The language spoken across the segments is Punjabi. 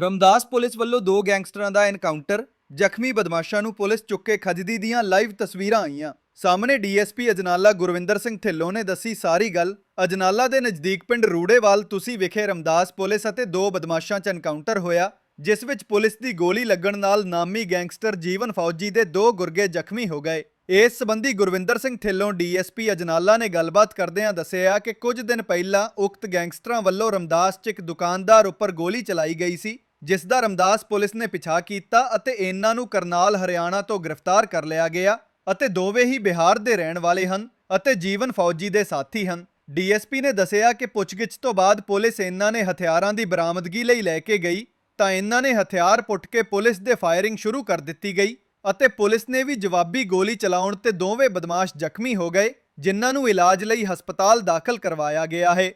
ਰਮਦਾਸ ਪੁਲਿਸ ਵੱਲੋਂ ਦੋ ਗੈਂਗਸਟਰਾਂ ਦਾ ਐਨਕਾਊਂਟਰ। ਜ਼ਖਮੀ ਬਦਮਾਸ਼ਾਂ ਨੂੰ ਪੁਲਿਸ ਚੁੱਕੇ ਖੱਜਦੀ ਦੀਆਂ ਲਾਈਵ ਤਸਵੀਰਾਂ ਆਈਆਂ। ਸਾਹਮਣੇ ਡੀਐਸਪੀ ਅਜਨਾਲਾ ਗੁਰਵਿੰਦਰ ਸਿੰਘ ਢਿੱਲੋਂ ਨੇ ਦੱਸੀ, ਸਾਰੀ ਗੱਲ ਅਜਨਾਲਾ ਦੇ ਨਜ਼ਦੀਕ ਪਿੰਡ ਰੂੜੇਵਾਲ, ਤੁਸੀਂ ਵਿਖੇ ਰਮਦਾਸ ਪੁਲਿਸ ਅਤੇ ਦੋ ਬਦਮਾਸ਼ਾਂ 'ਚ ਐਨਕਾਊਂਟਰ ਹੋਇਆ, ਜਿਸ ਵਿੱਚ ਪੁਲਿਸ ਦੀ ਗੋਲੀ ਲੱਗਣ ਨਾਲ ਨਾਮੀ ਗੈਂਗਸਟਰ ਜੀਵਨ ਫੌਜੀ ਦੇ ਦੋ ਗੁਰਗੇ ਜ਼ਖਮੀ ਹੋ ਗਏ। ਇਸ ਸੰਬੰਧੀ ਗੁਰਵਿੰਦਰ ਸਿੰਘ ਢਿੱਲੋਂ ਡੀਐਸਪੀ ਅਜਨਾਲਾ ਨੇ ਗੱਲਬਾਤ ਕਰਦਿਆਂ ਦੱਸਿਆ ਕਿ ਕੁਝ ਦਿਨ ਪਹਿਲਾਂ ਉਕਤ ਗੈਂਗਸਟਰਾਂ ਵੱਲੋਂ ਰਮਦਾਸ 'ਚ ਇੱਕ ਦੁਕਾਨਦਾਰ ਉੱਪਰ ਗੋਲੀ ਚਲਾਈ ਗਈ ਸੀ, ਜਿਸ ਦਾ ਰਮਦਾਸ ਪੁਲਿਸ ਨੇ ਪਿਛਾ ਕੀਤਾ ਅਤੇ ਇਹਨਾਂ ਨੂੰ ਕਰਨਾਲ, ਹਰਿਆਣਾ ਤੋਂ ਗ੍ਰਿਫਤਾਰ ਕਰ ਲਿਆ ਗਿਆ ਅਤੇ ਦੋਵੇਂ ਹੀ ਬਿਹਾਰ ਦੇ ਰਹਿਣ ਵਾਲੇ ਹਨ ਅਤੇ ਜੀਵਨ ਫੌਜੀ ਦੇ ਸਾਥੀ ਹਨ। ਡੀਐਸਪੀ ਨੇ ਦੱਸਿਆ ਕਿ ਪੁੱਛਗਿੱਛ ਤੋਂ ਬਾਅਦ ਪੁਲਿਸ ਇਹਨਾਂ ਨੇ ਹਥਿਆਰਾਂ ਦੀ ਬਰਾਮਦਗੀ ਲਈ ਲੈ ਕੇ ਗਈ, ਤਾਂ ਇਹਨਾਂ ਨੇ ਹਥਿਆਰ ਪੁੱਟ ਕੇ ਪੁਲਿਸ ਦੇ ਫਾਇਰਿੰਗ ਸ਼ੁਰੂ ਕਰ ਦਿੱਤੀ ਗਈ। ਅਤੇ ਪੁਲਿਸ ਨੇ ਵੀ ਜਵਾਬੀ ਗੋਲੀ ਚਲਾਉਣ ਤੇ ਦੋਵੇਂ ਬਦਮਾਸ਼ ਜ਼ਖਮੀ ਹੋ ਗਏ, ਜਿਨ੍ਹਾਂ ਨੂੰ ਇਲਾਜ ਲਈ ਹਸਪਤਾਲ ਦਾਖਲ ਕਰਵਾਇਆ ਗਿਆ ਹੈ।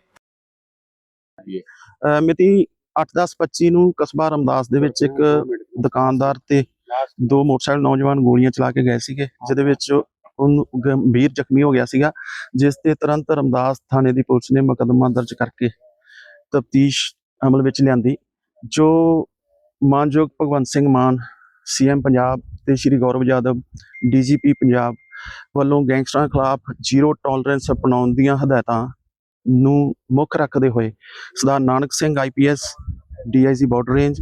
ਅਹ ਮਿਤੀ 8/10/25 ਨੂੰ ਕਸਬਾ ਰਮਦਾਸ ਦੇ ਵਿੱਚ ਇੱਕ ਦੁਕਾਨਦਾਰ ਤੇ ਦੋ ਮੋਟਰਸਾਈਕਲ ਨੌਜਵਾਨ ਗੋਲੀਆਂ ਚਲਾ ਕੇ ਗਏ ਸੀਗੇ, ਜਿਹਦੇ ਵਿੱਚ ਉਹਨੂੰ ਗੰਭੀਰ ਜ਼ਖਮੀ ਹੋ ਗਿਆ ਸੀਗਾ, ਜਿਸ ਤੇ ਤੁਰੰਤ ਰਮਦਾਸ ਥਾਣੇ ਦੀ ਪੁਲਿਸ ਨੇ ਮੁਕੱਦਮਾ ਦਰਜ ਕਰਕੇ ਤਫਤੀਸ਼ ਅਮਲ ਵਿੱਚ ਲਿਆਂਦੀ, ਜੋ ਮਾਨਯੋਗ ਭਗਵੰਤ ਸਿੰਘ ਮਾਨ ਸੀਐਮ ਪੰਜਾਬ ਤੇ ਸ਼੍ਰੀ ਗੌਰਵ ਯਾਦਵ, ਡੀਜੀਪੀ ਪੰਜਾਬ ਵੱਲੋਂ ਗੈਂਗਸਟਰਾਂ ਖਿਲਾਫ ਜ਼ੀਰੋ ਟੋਲਰੈਂਸ ਅਪਣਾਉਣ ਦੀਆਂ ਹਦਾਇਤਾਂ ਨੂੰ ਮੁੱਖ ਰੱਖਦੇ ਹੋਏ ਸਰਦਾਰ Nanak Singh IPS DIG border range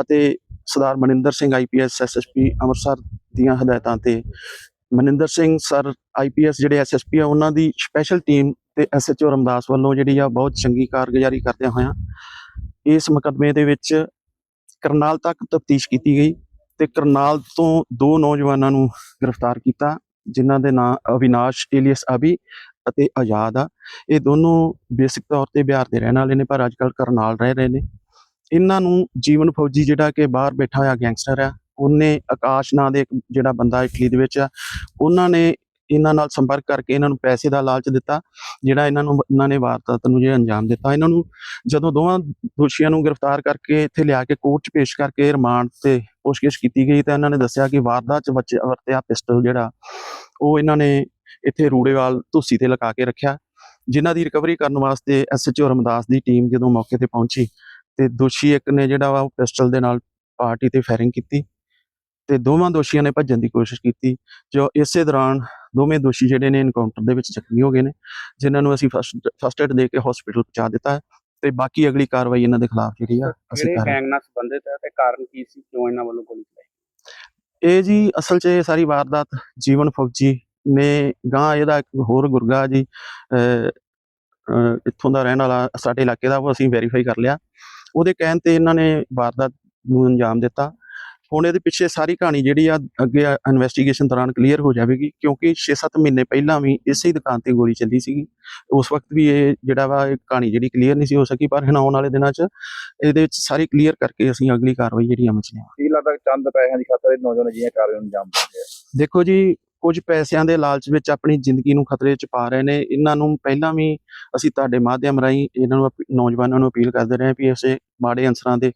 ਅਤੇ ਸਰਦਾਰ ਮਨਿੰਦਰ ਸਿੰਘ ਆਈਪੀਐਸ ਐਸਐਸਪੀ ਅੰਮ੍ਰਿਤਸਰ ਦੀਆਂ ਹਦਾਇਤਾਂ ਤੇ ਮਨਿੰਦਰ ਸਿੰਘ, ਸਰ ਆਈਪੀਐਸ ਜਿਹੜੇ ਐਸਐਸਪੀ ਆ, ਉਹਨਾਂ ਦੀ ਸਪੈਸ਼ਲ ਟੀਮ ਤੇ ਐਸਐਚਓ ਰਮਦਾਸ ਵੱਲੋਂ ਜਿਹੜੀ ਆ ਬਹੁਤ ਚੰਗੀ ਕਾਰਗੁਜ਼ਾਰੀ ਕਰਦਿਆਂ ਹੋਇਆਂ ਇਸ ਮੁਕੱਦਮੇ ਦੇ ਵਿੱਚ ਕਰਨਾਲ ਤੱਕ ਤਫਤੀਸ਼ ਕੀਤੀ ਗਈ। ਤੇ ਕਰਨਾਲ ਤੋਂ ਦੋ ਨੌਜਵਾਨਾਂ ਨੂੰ ਗ੍ਰਿਫਤਾਰ ਕੀਤਾ, ਜਿਨ੍ਹਾਂ ਦੇ ਨਾਂ ਅਵਿਨਾਸ਼, ਏਲੀਅਸ ਅਬੀ ਅਤੇ ਆਜ਼ਾਦ ਆ। ਇਹ ਦੋਨੋਂ ਬੇਸਿਕ ਤੌਰ ਤੇ ਬਿਹਾਰ ਦੇ ਰਹਿਣ ਵਾਲੇ ਨੇ, ਪਰ ਅੱਜਕੱਲ ਕਰਨਾਲ ਰਹਿ ਰਹੇ ਨੇ। ਇਹਨਾਂ ਨੂੰ ਜੀਵਨ ਫੌਜੀ ਜਿਹੜਾ ਕਿ ਬਾਹਰ ਬੈਠਾ ਹੋਇਆ ਗੈਂਗਸਟਰ ਆ, ਉਹਨੇ ਆਕਾਸ਼ ਨਾਂ ਦੇ ਇੱਕ ਜਿਹੜਾ ਬੰਦਾ ਇਟਲੀ ਦੇ ਵਿੱਚ ਆ, ਉਹਨਾਂ ਨੇ ਇਹਨਾਂ ਨਾਲ ਸੰਪਰਕ ਕਰਕੇ ਇਹਨਾਂ ਨੂੰ ਪੈਸੇ ਦਾ ਲਾਲਚ ਦਿੱਤਾ, ਜਿਹੜਾ ਇਹਨਾਂ ਨੂੰ, ਇਹਨਾਂ ਨੇ ਵਾਰਦਾਤ ਨੂੰ ਜਿਹੜਾ ਅੰਜਾਮ ਦਿੱਤਾ। ਇਹਨਾਂ ਨੂੰ ਜਦੋਂ ਦੋਵਾਂ ਦੋਸ਼ੀਆਂ ਨੂੰ ਗ੍ਰਿਫਤਾਰ ਕਰਕੇ ਇੱਥੇ ਲਿਆ ਕੇ ਕੋਰਟ 'ਚ ਪੇਸ਼ ਕਰਕੇ ਰਿਮਾਂਡ ਤੇ ਪੁੱਛਗਿੱਛ ਕੀਤੀ ਗਈ ਤਾਂ ਇਹਨਾਂ ਨੇ ਦੱਸਿਆ ਕਿ ਵਾਰਦਾਤ 'ਚ ਬੱਚੇ ਵਰਤਿਆ ਪਿਸਟਲ ਜਿਹੜਾ, ਉਹ ਇਹਨਾਂ ਨੇ ਇੱਥੇ ਰੂੜੇਵਾਲ ਧੁੱਸੀ ਤੇ ਲਗਾ ਕੇ ਰੱਖਿਆ। ਜਿਨ੍ਹਾਂ ਦੀ ਰਿਕਵਰੀ ਕਰਨ ਵਾਸਤੇ ਐਸਐਚਓ ਰਮਦਾਸ ਦੀ ਟੀਮ ਜਦੋਂ ਮੌਕੇ ਤੇ ਪਹੁੰਚੀ ਤੇ ਦੋਸ਼ੀ ਇੱਕ ਨੇ ਜਿਹੜਾ ਵਾ ਉਹ ਪਿਸਟਲ ਦੇ ਨਾਲ ਪਾਰਟੀ ਤੇ ਫਾਇਰਿੰਗ ਕੀਤੀ ਤੇ ਦੋਵਾਂ ਦੋਸ਼ੀਆਂ ਨੇ ਭੱਜਣ ਦੀ ਕੋਸ਼ਿਸ਼ ਕੀਤੀ, ਜੋ ਇਸੇ ਦੌਰਾਨ ਦੋਵੇਂ ਦੋਸ਼ੀ ਜਿਹੜੇ ਨੇ ਇਨਕਾਊਂਟਰ ਦੇ ਵਿੱਚ ਜ਼ਖਮੀ ਹੋ ਗਏ ਨੇ, ਜਿਨ੍ਹਾਂ ਨੂੰ ਅਸੀਂ ਫਸਟ ਫਸਟ ਏਡ ਦੇ ਕੇ ਹਸਪੀਟਲ ਪਹੁੰਚਾ ਦਿੱਤਾ ਹੈ। ਤੇ ਬਾਕੀ ਅਗਲੀ ਕਾਰਵਾਈ ਇਹਨਾਂ ਦੇ ਖਿਲਾਫ ਜਿਹੜੀ ਆ ਅਸੀਂ ਕਰ ਗੈਂਗ ਨਾਲ ਸੰਬੰਧਿਤ ਹੈ ਤੇ ਕਾਰਨ ਕੀ ਸੀ ਕਿਉਂ ਇਹਨਾਂ ਵੱਲੋਂ ਗੋਲੀ ਚਲਾਈ? ਇਹ ਜੀ ਅਸਲ 'ਚ ਇਹ ਸਾਰੀ ਵਾਰਦਾਤ ਜੀਵਨ ਫੌਜੀ ਨੇ ਗਾਂ ਇਹਦਾ ਇੱਕ ਹੋਰ ਗੁਰਗਾ ਜੀ ਇੱਥੋਂ ਦਾ ਰਹਿਣ ਵਾਲਾ ਸਾਡੇ ਇਲਾਕੇ ਦਾ ਉਹ ਅਸੀਂ ਵੈਰੀਫਾਈ ਕਰ ਲਿਆ। ਉਹਦੇ ਕਹਿਣ ਤੇ ਇਹਨਾਂ ਨੇ ਵਾਰਦਾਤ ਨੂੰ ਅੰਜਾਮ ਦਿੱਤਾ। ਹੁਣ ਇਹਦੇ ਪਿੱਛੇ ਸਾਰੀ ਕਹਾਣੀ ਜਿਹੜੀ ਆ ਅੱਗੇ ਇਨਵੈਸਟੀਗੇਸ਼ਨ ਦੌਰਾਨ ਕਲੀਅਰ ਹੋ ਜਾਵੇਗੀ ਕਿਉਂਕਿ 6-7 ਮਹੀਨੇ ਪਹਿਲਾਂ ਵੀ ਇਸੇ ਹੀ ਦੁਕਾਨ ਤੇ ਗੋਲੀ ਚੱਲੀ ਸੀਗੀ। ਉਸ ਵਕਤ ਵੀ ਇਹ ਜਿਹੜਾ ਵਾ ਇਹ ਕਹਾਣੀ ਜਿਹੜੀ ਕਲੀਅਰ ਨਹੀਂ ਸੀ ਹੋ ਸਕੀ ਪਰ ਹੁਣ ਆਉਣ ਵਾਲੇ ਦਿਨਾਂ 'ਚ ਇਹਦੇ ਵਿੱਚ ਸਾਰੀ ਕਲੀਅਰ ਕਰਕੇ ਅਸੀਂ ਅਗਲੀ ਕਾਰਵਾਈ ਜਿਹੜੀ ਅਮਲ 'ਚ ਲਿਆਵਾਂਗੇ। ਕੀ ਲੱਗਦਾ ਚੰਦ ਪੈਸਿਆਂ ਦੀ ਖਾਤਰ ਇਹ ਨੌਜਵਾਨ ਜੀਆਂ ਕਾਰਵਾਈ ਨੂੰ ਅੰਜਾਮ ਦਿੰਦੇ ਆ? ਦੇਖੋ ਜੀ ਕੁਝ ਪੈਸਿਆਂ ਦੇ ਲਾਲਚ ਵਿੱਚ ਆਪਣੀ ਜ਼ਿੰਦਗੀ ਨੂੰ ਖਤਰੇ 'ਚ ਪਾ ਰਹੇ ਨੇ। ਇਹਨਾਂ ਨੂੰ ਪਹਿਲਾਂ ਵੀ ਅਸੀਂ ਤੁਹਾਡੇ ਮਾਧਿਅਮ ਰਾਹੀਂ ਇਹਨਾਂ ਨੂੰ ਨੌਜਵਾਨਾਂ ਨੂੰ ਅਪੀਲ ਕਰਦੇ ਰਹੇ ਵੀ ਇਸੇ ਮਾੜੇ ਅਨਸਰਾਂ ਦੇ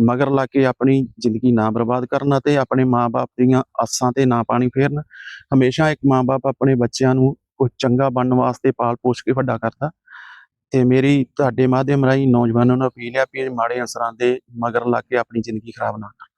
ਮਗਰ ਲਾ ਕੇ ਆਪਣੀ ਜ਼ਿੰਦਗੀ ਨਾ ਬਰਬਾਦ ਕਰਨ ਅਤੇ ਆਪਣੇ ਮਾਪੇ ਦੀਆਂ ਆਸਾਂ ਤੇ ਨਾ ਪਾਣੀ ਫੇਰਨ। ਹਮੇਸ਼ਾ ਇੱਕ ਮਾਪੇ ਆਪਣੇ ਬੱਚਿਆਂ ਨੂੰ ਕੁਝ ਚੰਗਾ ਬਣਨ ਵਾਸਤੇ ਪਾਲ ਪੋਸ਼ ਕੇ ਵੱਡਾ ਕਰਦਾ। ਤੇ ਮੇਰੀ ਤੁਹਾਡੇ ਮਾਧਿਅਮ ਰਾਹੀਂ ਨੌਜਵਾਨਾਂ ਨੂੰ ਅਪੀਲ ਹੈ ਵੀ ਮਾੜੇ ਅਨਸਰਾਂ ਦੇ ਮਗਰ ਲਾ ਕੇ ਆਪਣੀ ਜ਼ਿੰਦਗੀ ਖਰਾਬ ਨਾ ਕਰਨਾ।